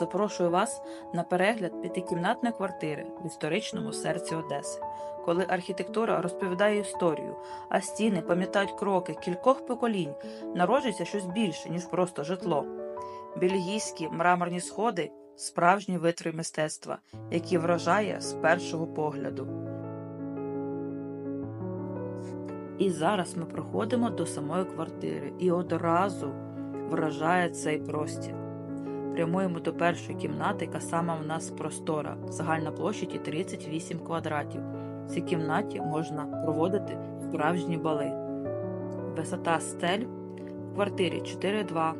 запрошую вас на перегляд п'ятикімнатної квартири в історичному серці Одеси, коли архітектура розповідає історію, а стіни пам'ятають кроки кількох поколінь, народжується щось більше, ніж просто житло. Бельгійські мраморні сходи справжні витвір мистецтва, які вражає з першого погляду. І зараз ми проходимо до самої квартири і одразу вражає цей простір. Прямуємо до першої кімнати, яка сама в нас простора, загальна площадь 38 квадратів. В цій кімнаті можна проводити справжні бали. Висота стель в квартирі 4,2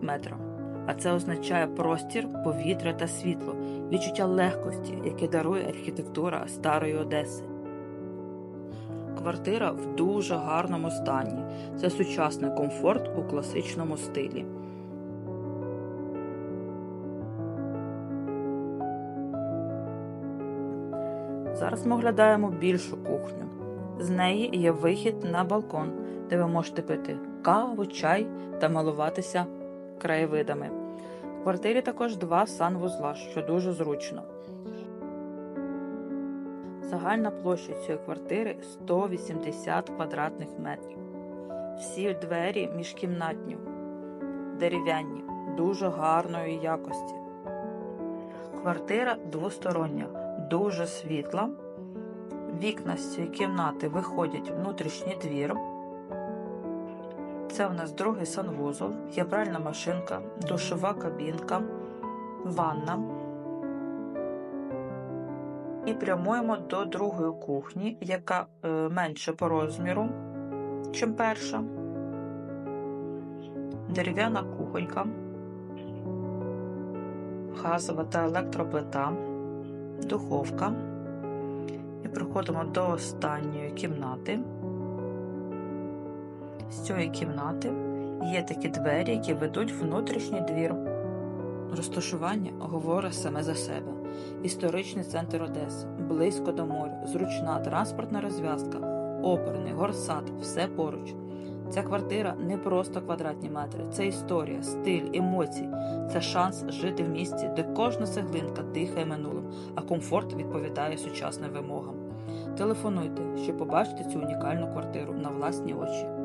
метра. А це означає простір, повітря та світло, відчуття легкості, яке дарує архітектура старої Одеси. Квартира в дуже гарному стані. Це сучасний комфорт у класичному стилі. Зараз ми оглядаємо більшу кухню. З неї є вихід на балкон, де ви можете пити каву, чай та малуватися краєвидами. В квартирі також два санвузла, що дуже зручно. Загальна площа цієї квартири 180 квадратних метрів. Всі двері міжкімнатні, дерев'яні, дуже гарної якості. Квартира двостороння, дуже світла. Вікна з цієї кімнати виходять внутрішній двір. Це у нас другий санвузол, є пральна машинка, душова кабінка, ванна. І прямуємо до другої кухні, яка е, менше по розміру, ніж перша. Дерев'яна кухонька, газова та електроплита, духовка. І приходимо до останньої кімнати. З цієї кімнати є такі двері, які ведуть внутрішній двір. Розташування говорить саме за себе. Історичний центр Одеси, близько до моря, зручна транспортна розв'язка, оперний, горсад, все поруч. Ця квартира не просто квадратні метри, це історія, стиль, емоції, це шанс жити в місті, де кожна цеглинка дихає минулим, а комфорт відповідає сучасним вимогам. Телефонуйте, щоб побачити цю унікальну квартиру на власні очі.